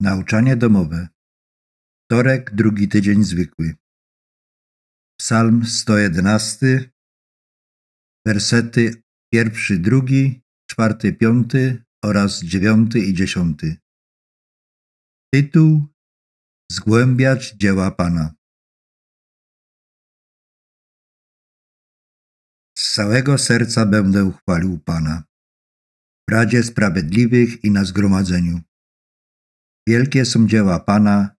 Nauczanie domowe. Wtorek, drugi tydzień zwykły. Psalm 111, wersety pierwszy, drugi, czwarty, piąty oraz dziewiąty i dziesiąty. Tytuł Zgłębiać dzieła Pana. Z całego serca będę chwalił Pana. W Radzie Sprawiedliwych i na zgromadzeniu. Wielkie są dzieła Pana,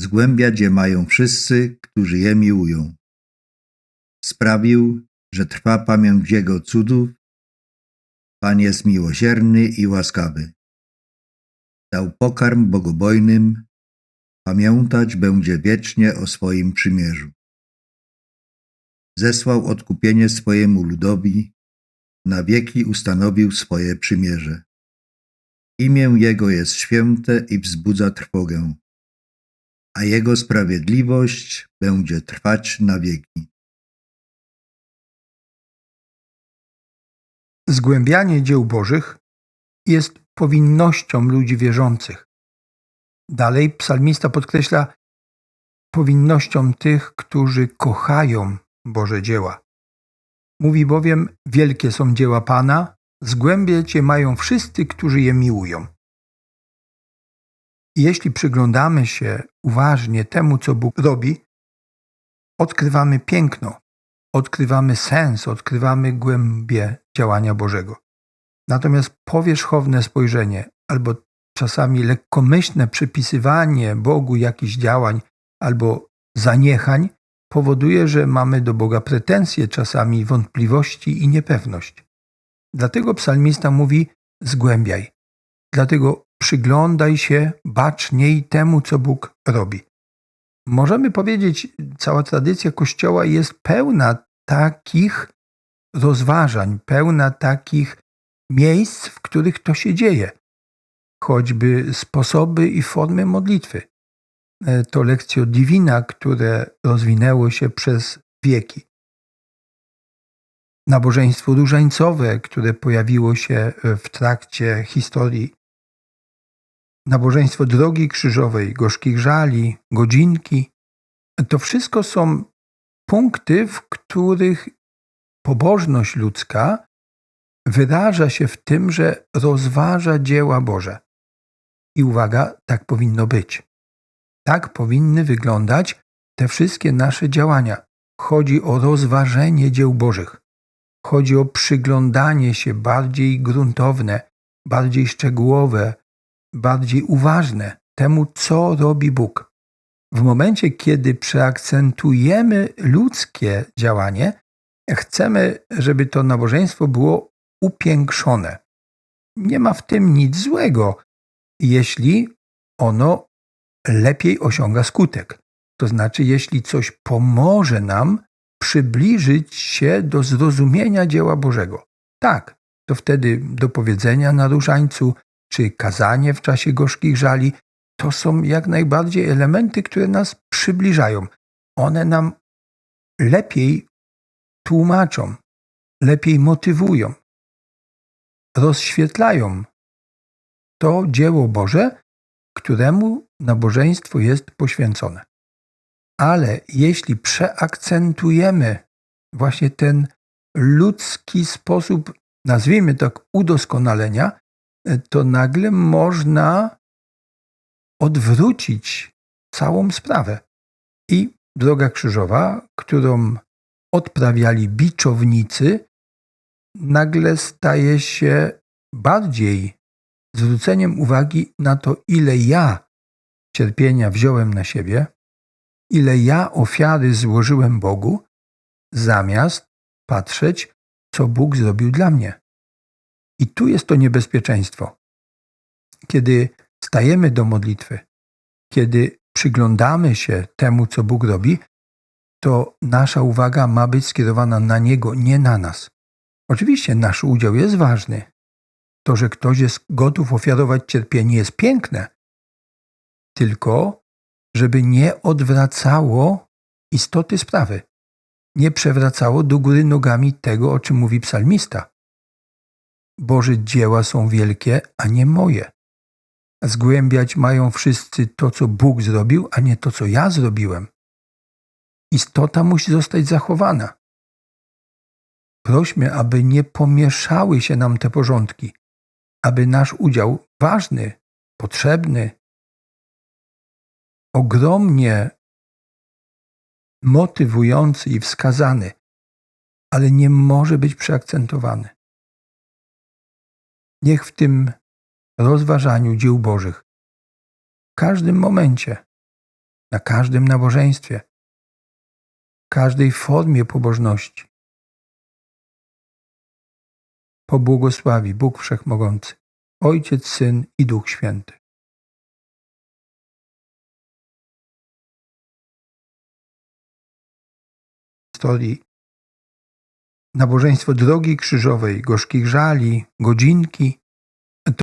zgłębiać je mają wszyscy, którzy je miłują. Sprawił, że trwa pamięć Jego cudów. Pan jest miłosierny i łaskawy. Dał pokarm bogobojnym, pamiętać będzie wiecznie o swoim przymierzu. Zesłał odkupienie swojemu ludowi, na wieki ustanowił swoje przymierze. Imię Jego jest święte i wzbudza trwogę, a Jego sprawiedliwość będzie trwać na wieki. Zgłębianie dzieł Bożych jest powinnością ludzi wierzących. Dalej psalmista podkreśla powinnością tych, którzy kochają Boże dzieła. Mówi bowiem: Wielkie są dzieła Pana, zgłębiać je mają wszyscy, którzy je miłują. Jeśli przyglądamy się uważnie temu, co Bóg robi, odkrywamy piękno, odkrywamy sens, odkrywamy głębie działania Bożego. Natomiast powierzchowne spojrzenie albo czasami lekkomyślne przypisywanie Bogu jakichś działań albo zaniechań powoduje, że mamy do Boga pretensje, czasami wątpliwości i niepewność. Dlatego psalmista mówi: zgłębiaj. Dlatego przyglądaj się baczniej temu, co Bóg robi. Możemy powiedzieć, cała tradycja Kościoła jest pełna takich rozważań, pełna takich miejsc, w których to się dzieje. Choćby sposoby i formy modlitwy. To lekcjo divina, które rozwinęło się przez wieki. Nabożeństwo różańcowe, które pojawiło się w trakcie historii. Nabożeństwo drogi krzyżowej, gorzkich żali, godzinki. To wszystko są punkty, w których pobożność ludzka wyraża się w tym, że rozważa dzieła Boże. I uwaga, tak powinno być. Tak powinny wyglądać te wszystkie nasze działania. Chodzi o rozważenie dzieł Bożych. Chodzi o przyglądanie się bardziej gruntowne, bardziej szczegółowe, bardziej uważne temu, co robi Bóg. W momencie, kiedy przeakcentujemy ludzkie działanie, chcemy, żeby to nabożeństwo było upiększone. Nie ma w tym nic złego, jeśli ono lepiej osiąga skutek. To znaczy, jeśli coś pomoże nam przybliżyć się do zrozumienia dzieła Bożego. Tak, to wtedy do powiedzenia na różańcu, czy kazanie w czasie gorzkich żali, to są jak najbardziej elementy, które nas przybliżają. One nam lepiej tłumaczą, lepiej motywują, rozświetlają to dzieło Boże, któremu nabożeństwo jest poświęcone. Ale jeśli przeakcentujemy właśnie ten ludzki sposób, nazwijmy tak, udoskonalenia, to nagle można odwrócić całą sprawę. I droga krzyżowa, którą odprawiali biczownicy, nagle staje się bardziej zwróceniem uwagi na to, ile ja cierpienia wziąłem na siebie, ile ja ofiary złożyłem Bogu, zamiast patrzeć, co Bóg zrobił dla mnie. I tu jest to niebezpieczeństwo. Kiedy stajemy do modlitwy, kiedy przyglądamy się temu, co Bóg robi, to nasza uwaga ma być skierowana na Niego, nie na nas. Oczywiście nasz udział jest ważny. To, że ktoś jest gotów ofiarować cierpienie, jest piękne. Tylko, żeby nie odwracało istoty sprawy, nie przewracało do góry nogami tego, o czym mówi psalmista. Boże dzieła są wielkie, a nie moje. Zgłębiać mają wszyscy to, co Bóg zrobił, a nie to, co ja zrobiłem. Istota musi zostać zachowana. Prośmy, aby nie pomieszały się nam te porządki, aby nasz udział ważny, potrzebny, ogromnie motywujący i wskazany, ale nie może być przeakcentowany. Niech w tym rozważaniu dzieł Bożych w każdym momencie, na każdym nabożeństwie, każdej formie pobożności pobłogosławi Bóg Wszechmogący, Ojciec, Syn i Duch Święty. Historii nabożeństwo drogi krzyżowej, gorzkich żali, godzinki